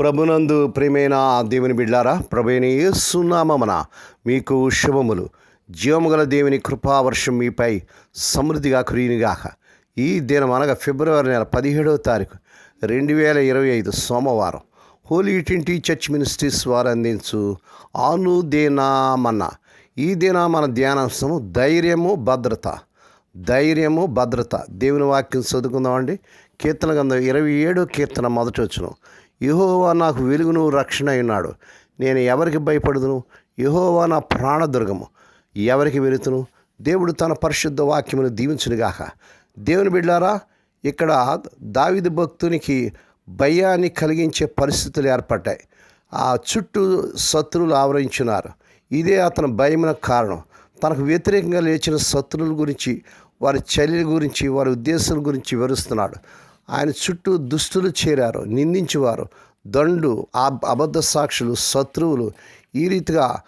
ప్రభునందు ప్రేమైన దేవుని బిడ్లారా ప్రభుని యేసునామమున మీకు శుభములు. జీవముగల దేవుని కృపావర్షం మీపై సమృద్ధిగా కురియునిగాక. ఈ దినం అనగా ఫిబ్రవరి నెల పదిహేడవ తారీఖు రెండు వేల ఇరవై ఐదు సోమవారం. హోలీ ట్వంటీ చర్చ్ మినిస్ట్రీస్ వారు అందించు ఆనుదేనామన్న ఈ దిన మన ధ్యానాంశము ధైర్యము భద్రత. ధైర్యము భద్రత. దేవుని వాక్యం చదువుకుందామండి. కీర్తన గంధం ఇరవై ఏడు కీర్తన మొదటి వచ్చును యహోవా నాకు వెలుగును రక్షణ అయినాడు నేను ఎవరికి భయపడదును? యహోవా నా ప్రాణదుర్గము. ఎవరికి వెలుతును? దేవుడు తన పరిశుద్ధ వాక్యమును దీవించునుగాక. దేవుని బిడ్డారా ఇక్కడ దావిది భక్తునికి భయాన్ని కలిగించే పరిస్థితులు ఏర్పడ్డాయి. ఆ చుట్టూ శత్రువులు ఆవరించున్నారు. ఇదే అతని భయమున కారణం. తనకు వ్యతిరేకంగా లేచిన శత్రువుల గురించి వారి చర్యల గురించి వారి ఉద్దేశాల గురించి వివరిస్తున్నాడు. ఆయన చుట్టూ దుస్తులు చేరారు నిందించేవారు దండు అబద్ధ సాక్షులు శత్రువులు. ఈ రీతిగా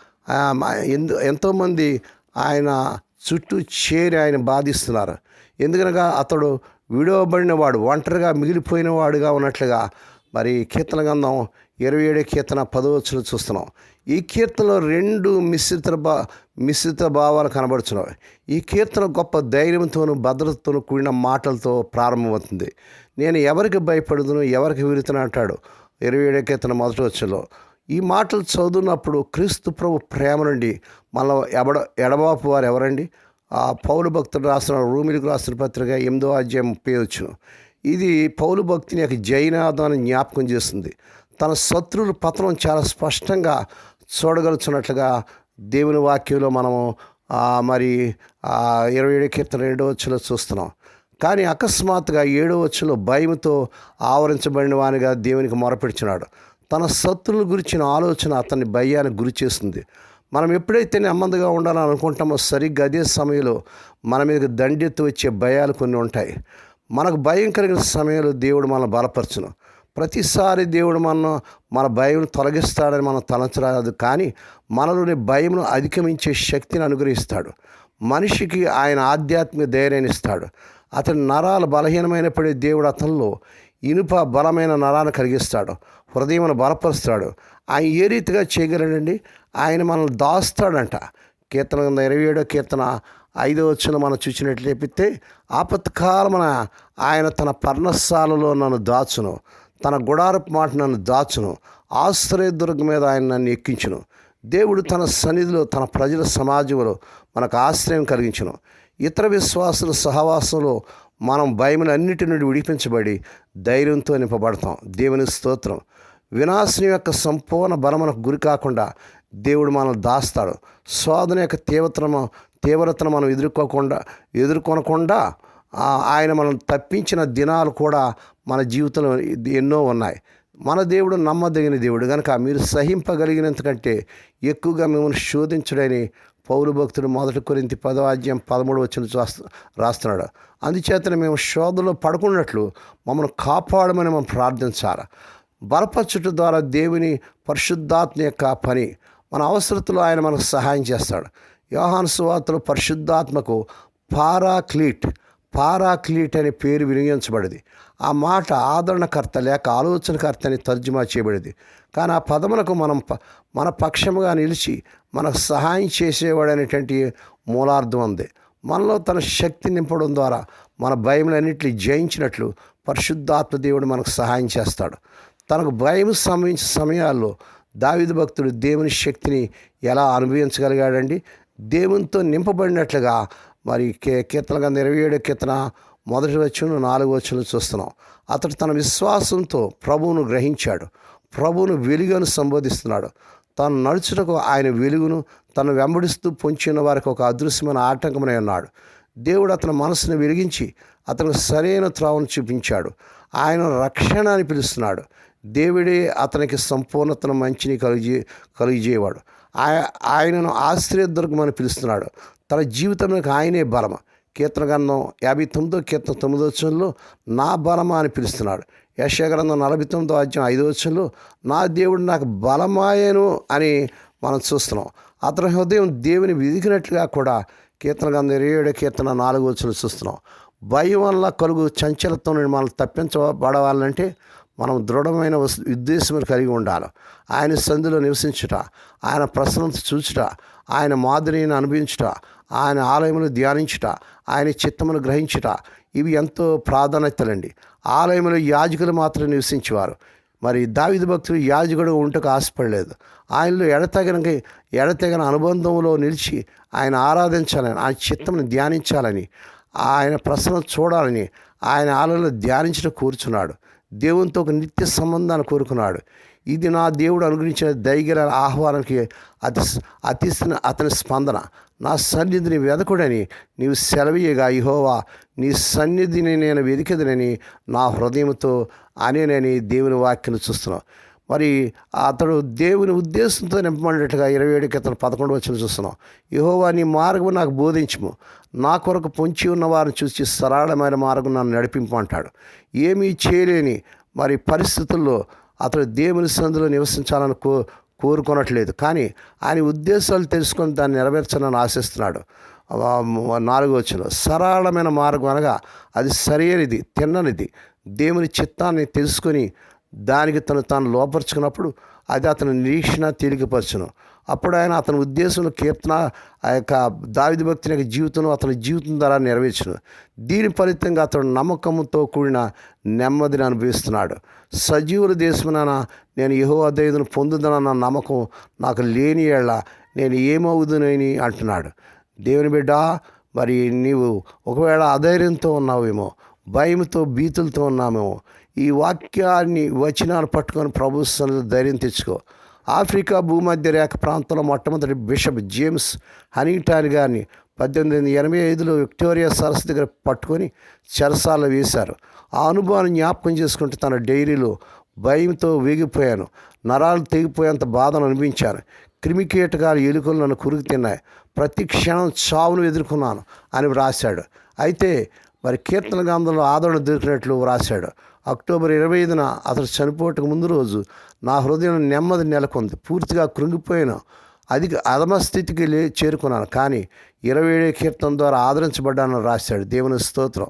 ఎందు ఎంతోమంది ఆయన చుట్టూ చేరి ఆయన బాధిస్తున్నారు. ఎందుకనగా అతడు విడవబడినవాడు ఒంటరిగా మిగిలిపోయినవాడుగా ఉన్నట్లుగా. మరి కీర్తన గంధం ఇరవై ఏడు కీర్తన పదవచ్చులు చూస్తున్నాం. ఈ కీర్తనలో రెండు మిశ్రిత భా మిశ్రిత భావాలు కనబడుచున్నాయి. ఈ కీర్తన గొప్ప ధైర్యంతోనూ భద్రతతోనూ కూడిన మాటలతో ప్రారంభమవుతుంది. నేను ఎవరికి భయపడదును ఎవరికి విరుతును అంటాడు. ఇరవై ఏడో కీర్తన మొదటి వచ్చలో ఈ మాటలు చదువునప్పుడు క్రీస్తు ప్రభు ప్రేమ నుండి మళ్ళీ ఎబడ ఎడబాపు వారు ఎవరండి? ఆ పౌలు భక్తుడు రాసిన రూమిలకు రాసిన పత్రిక ఎనిమిదో అధ్యాయం ముప్పై వచ్చును ఇది పౌలు భక్తిని యొక్క జైనాదాన్ని జ్ఞాపకం చేస్తుంది. తన శత్రువుల పతనం చాలా స్పష్టంగా చూడగలుచున్నట్లుగా దేవుని వాక్యంలో మనము మరి ఇరవై ఏడు కీర్తన రెండో వచ్చిలో చూస్తున్నాం. కానీ అకస్మాత్తుగా ఏడో వచ్చులో భయంతో ఆవరించబడిన వానిగా దేవునికి మొరపెడుచున్నాడు. తన శత్రువుల గురించిన ఆలోచన అతన్ని భయానికి గురి చేస్తుంది. మనం ఎప్పుడైతే నెమ్మదిగా ఉండాలని అనుకుంటామో సరిగ్గా అదే సమయంలో మన మీదకి దండెత్తి వచ్చే భయాలు కొన్ని ఉంటాయి. మనకు భయం కలిగిన సమయంలో దేవుడు మనల్ని బలపరచును. ప్రతిసారి దేవుడు మన మన భయం తొలగిస్తాడని మనం తలంచరాదు. కానీ మనలోని భయమును అధిగమించే శక్తిని అనుగ్రహిస్తాడు. మనిషికి ఆయన ఆధ్యాత్మిక ధైర్యాన్ని ఇస్తాడు. అతని నరాలు బలహీనమైనప్పుడే దేవుడు అతనిలో ఇనుప బలమైన నరాన్ని కలిగిస్తాడు హృదయమును బలపరుస్తాడు. ఆయన ఏ రీతిగా చేయగలడండి? ఆయన మనల్ని దాస్తాడంట. కీర్తన ఇరవై ఏడో కీర్తన ఐదో వచ్చిన మనం చూసినట్లయితే ఆపత్కాలమున ఆయన తన పర్ణశాలలో నన్ను దాచును తన గుడారపు మాట నన్ను దాచును ఆశ్రయదుర్గ మీద ఆయన నన్ను ఎక్కించును. దేవుడు తన సన్నిధిలో తన ప్రజల సమాజంలో మనకు ఆశ్రయం కలిగించును. ఇతర విశ్వాసుల సహవాసంలో మనం భయములన్నిటి నుండి విడిపించబడి ధైర్యంతో నింపబడతాం. దేవుని స్తోత్రం. వినాశనం యొక్క సంపూర్ణ బలమునకు గురి కాకుండా దేవుడు మనల్ని దాస్తాడు. శోధన యొక్క తీవ్రతను తీవ్రతను మనం ఎదుర్కోకుండా ఎదుర్కొనకుండా ఆయన మనం తప్పించిన దినాలు కూడా మన జీవితంలో ఎన్నో ఉన్నాయి. మన దేవుడు నమ్మదగిన దేవుడు. కనుక మీరు సహింపగలిగినంతకంటే ఎక్కువగా మిమ్మల్ని శోధించడని పౌరు భక్తుడు మొదటి కొరింతి పదవాద్యం పదమూడు వచ్చిన రాస్తు రాస్తున్నాడు. అందుచేతనే మేము శోధనలో పడుకున్నట్లు మమ్మల్ని కాపాడమని మనం ప్రార్థించాలి. బలపరచుట ద్వారా దేవుని పరిశుద్ధాత్మ యొక్క పని మన అవసరతలో ఆయన మనకు సహాయం చేస్తాడు. యోహాను సువార్తలు పరిశుద్ధాత్మకు పారాక్లీట్ పారాక్లీట్ అనే పేరు వినియోగించబడింది. ఆ మాట ఆదరణకర్త లేక ఆలోచనకర్త అని తర్జుమా చేయబడింది. కానీ ఆ పదములకు మనం మన పక్షముగా నిలిచి మనకు సహాయం చేసేవాడు అనేటువంటి మూలార్థం ఉంది. మనలో తన శక్తి నింపడం ద్వారా మన భయములన్నింటినీ జయించినట్లు పరిశుద్ధాత్మ దేవుడు మనకు సహాయం చేస్తాడు. తనకు భయం సంభవించిన సమయాల్లో దావిదు భక్తుడు దేవుని శక్తిని ఎలా అనుభవించగలిగాడండి? దేవునితో నింపబడినట్లుగా మరి కే కీర్తన ఇరవై ఏడు కీర్తన మొదటి వచ్చును నాలుగు వచ్చును చూస్తున్నాం. అతడు తన విశ్వాసంతో ప్రభువును గ్రహించాడు. ప్రభువును వెలుగును సంబోధిస్తున్నాడు. తాను నడుచుటకు ఆయన వెలుగును తను వెంబడిస్తూ పొంచిన వారికి ఒక అదృశ్యమైన ఆటంకమై ఉన్నాడు. దేవుడు అతని మనసును వెలిగించి అతనికి సరైన త్రావును చూపించాడు. ఆయన రక్షణ అని పిలుస్తున్నాడు. దేవుడే అతనికి సంపూర్ణతను మంచిని కలిగి కలిగజేయవాడు. ఆయ ఆయనను ఆశ్రయదుర్గమని పిలుస్తున్నాడు. తన జీవితంలో ఆయనే బలమ. కీర్తన గ్రంథం యాభై తొమ్మిదో కీర్తన తొమ్మిదో వచ్చంలో నా బలమా అని పిలుస్తున్నాడు. యశగ్రంథం నలభై తొమ్మిదో అధ్యాయం ఐదో వచ్చంలో నా దేవుడు నాకు బలమాయను అని మనం చూస్తున్నాం. అతని హృదయం దేవుని విధికినట్లుగా కూడా కీర్తన గ్రంథం ఇరవై ఏడు కీర్తన నాలుగు వచ్చులు చూస్తున్నాం. భయం వల్ల కలుగు చంచలతో నుండి మనల్ని తప్పించబడవాలంటే మనం దృఢమైన ఉద్దేశం కలిగి ఉండాలి. ఆయన సంధిలో నివసించుట ఆయన ప్రసన్నత చూచుట ఆయన మాదిరిని అనుభవించుట ఆయన ఆలయమును ధ్యానించుట ఆయన చిత్తమును గ్రహించుట ఇవి ఎంతో ప్రాధాన్యతలండి. ఆలయంలో యాజకులు మాత్రం నివసించేవారు. మరి దావిద భక్తులు యాజకుడు ఉంటకు ఆశపడలేదు. ఆయనలో ఎడతగిన ఎడతగిన అనుబంధంలో నిలిచి ఆయన ఆరాధించాలని ఆయన చిత్తమును ధ్యానించాలని ఆయన ప్రసన్న చూడాలని ఆయన ఆలయంలో ధ్యానించడం కూర్చున్నాడు. దేవునితో ఒక నిత్య సంబంధాన్ని కోరుకున్నాడు. ఇది నా దేవుడు అనుగ్రహించిన దైగర ఆహ్వానానికి అతి అతి అతని స్పందన. నా సన్నిధిని వెదకుడని నీవు సెలవీయగా ఇహోవా నీ సన్నిధిని నేను వెతికదనని నా హృదయంతో అనేనని దేవుని వాక్యను చూస్తున్నావు. మరి అతడు దేవుని ఉద్దేశంతో నింపబడినట్లుగా ఇరవై ఏడుకి అతను పదకొండు వచ్చిన చూస్తున్నాం. యహోవా నీ మార్గం నాకు బోధించము. నా కొరకు పొంచి ఉన్న వారిని చూసి సరళమైన మార్గం నన్ను నడిపింపు అంటాడు. ఏమీ చేయలేని మరి పరిస్థితుల్లో అతడు దేవుని సందులో నివసించాలని కో కోరుకొనట్లేదు. కానీ ఆయన ఉద్దేశాలు తెలుసుకొని దాన్ని నెరవేర్చాలని ఆశిస్తున్నాడు. నాలుగో వచ్చిన సరళమైన మార్గం అనగా అది సరైనది తిన్ననిది. దేవుని చిత్తాన్ని తెలుసుకొని దానికి తను తాను లోపరుచుకున్నప్పుడు అది అతని నిరీక్షణ తేలికపరచును. అప్పుడు ఆయన అతని ఉద్దేశంలో కీర్తన ఆ యొక్క దావిది భక్తుని యొక్క జీవితం అతని జీవితం ద్వారా నెరవేర్చును. దీని ఫలితంగా అతడు నమ్మకంతో కూడిన నెమ్మదిని అనుభవిస్తున్నాడు. సజీవుల దేశమున నేను యహో అదైదును పొందుదనన్న నమ్మకం నాకు లేని ఏళ్ళ నేను ఏమవుదునని అంటున్నాడు. దేవుని బిడ్డ మరి నీవు ఒకవేళ అధైర్యంతో ఉన్నావేమో భయంతో భీతులతో ఉన్నామేమో ఈ వాక్యాన్ని వచనాలు పట్టుకొని ప్రభు సన్నిధిలో ధైర్యం తెచ్చుకో. ఆఫ్రికా భూమధ్య రేఖ ప్రాంతంలో మొట్టమొదటి బిషప్ జేమ్స్ హనింగ్టాన్ గారిని పద్దెనిమిది వందల ఎనభై ఐదులో విక్టోరియా సరస్సు దగ్గర పట్టుకొని చెరసాల వేశారు. ఆ అనుభవాన్ని జ్ఞాపకం చేసుకుంటే తన డైరీలో భయంతో వేగిపోయాను. నరాలు తెగిపోయేంత బాధను అనిపించాను క్రిమికీటకాలు ఎలుకలు నన్ను కురుకు తిన్నాయి. ప్రతి క్షణం చావును ఎదుర్కొన్నాను అని వ్రాశాడు. అయితే మరి కీర్తన గ్రంథంలో ఆదరణ దొరికినట్లు వ్రాశాడు. అక్టోబర్ ఇరవై ఐదున అతడు చనిపోవటకు ముందు రోజు నా హృదయం నెమ్మది నెలకొంది. పూర్తిగా కృంగిపోయిన. అధిక అధమ స్థితికి చేరుకున్నాను. కానీ ఇరవై ఏడే కీర్తన ద్వారా ఆదరించబడ్డానని రాశాడు. దేవుని స్తోత్రం.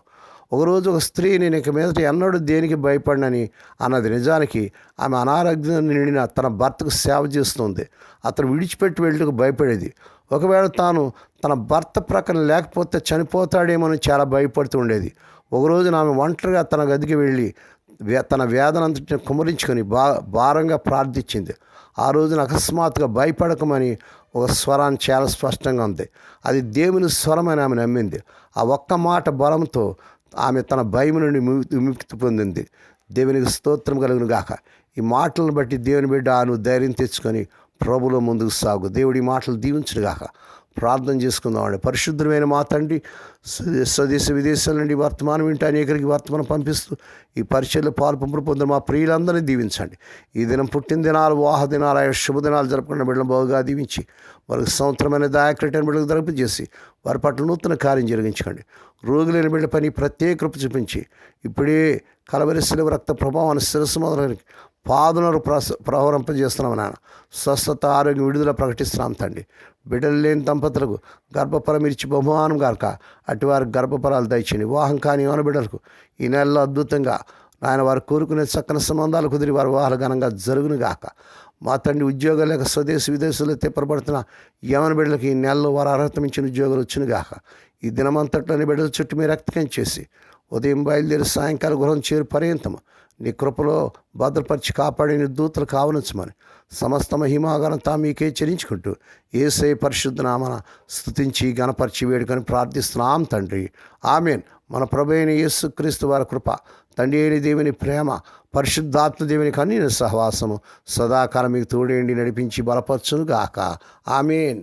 ఒకరోజు ఒక స్త్రీ నేను ఇక మీదట ఎన్నడూ దేనికి భయపడినని అన్నది నిజానికి ఆమె అనారోగ్యం నిండిన తన భర్తకు సేవ చేస్తుంది. అతను విడిచిపెట్టి వెళ్ళటకు భయపడేది. ఒకవేళ తాను తన భర్త ప్రక్కన లేకపోతే చనిపోతాడేమోని చాలా భయపడుతూ ఉండేది. ఒకరోజు ఆమె ఒంటరిగా తన గదికి వెళ్ళి వే- తన వేదనంతటిని కుమరించుకొని బా భారంగా ప్రార్థించింది. ఆ రోజున అకస్మాత్తుగా భయపడకమని ఒక స్వరాన్ని చాలా స్పష్టంగా ఉంది. అది దేవుని స్వరమని ఆమె నమ్మింది. ఆ ఒక్క మాట బలంతో ఆమె తన భయం నుండి విముక్తి పొందింది. దేవునికి స్తోత్రం కలుగును గాక. ఈ మాటలను బట్టి దేవుని బిడ్డ నువ్వు ధైర్యం తెచ్చుకొని ప్రభులో ముందుకు సాగు. దేవుడి మాటలు దీవించుగాక ప్రార్థన చేసుకుందామండి పరిశుద్ధమైన మా తండ్రి స్వదేశ విదేశాల నుండి వర్తమానం వింటే అనేకరికి వర్తమానం పంపిస్తూ ఈ పరిచయలో పాల్పంపులు పొందిన మా ప్రియులందరినీ దీవించండి. ఈ దినం పుట్టిన దినాలు వాహ దినాలు ఆయన శుభదినాలు జరుపుకున్న బిడ్డలు బాగుగా దీవించి వారికి సంవత్సరమైన దాయక్రటైన బిడ్డలకు జరుపు చేసి వారి పట్ల నూతన కార్యం జరిగించకండి. రోగులైన బిడ్డ పని ప్రత్యేక కృప చూపించి ఇప్పుడే కలవరిశిల రక్త ప్రభావాన్ని శిరస్సు మొదలైన పాదులను ప్రస ప్రవరింపజేస్తున్నాం నాన్న స్వస్థత ఆరోగ్యం విడుదల ప్రకటిస్తున్నాం తండ్రి బిడ్డలు లేని దంపతులకు గర్భఫలం ఇచ్చి బహుమానం గాక అటువారి గర్భఫలాలు దయచేయండి. వివాహం కాని యోన బిడ్డలకు ఈ నెలలో అద్భుతంగా నాయన వారు కోరుకునే చక్కని సంబంధాలు కుదిరి వారి వివాహాలు ఘనంగా జరుగును గాక. మా తండ్రి ఉద్యోగాలు లేక స్వదేశ విదేశాల్లో తిప్పరబడుతున్న యవన బిడ్డలకు ఈ నెలలో వారు అర్హత మించిన ఉద్యోగాలు వచ్చిన గాక. ఈ దినమంతట్లోని బిడ్డల చుట్టూ మీరు రక్తకం చేసి ఉదయం బయలుదేరి సాయంకాలం గృహం చేరు పర్యంతము. నీ కృపలో భద్రపరిచి కాపాడిన దూతలు కావనొచ్చమని సమస్త మహిమాగనంతా మీకే చెల్లించుకుంటూ ఏసై పరిశుద్ధ నామన స్థుతించి గణపరిచి వేడుకొని ప్రార్థిస్తున్నాం తండ్రి. ఆమెన్. మన ప్రభు అయిన యేసుక్రీస్తు వారి కృప తండ్రి అయిన దేవుని ప్రేమ పరిశుద్ధాత్మ దేవుని కన్నీన సహవాసము సదాకాలం మీకు తోడేండి నడిపించి బలపరచును గాక ఆమెన్.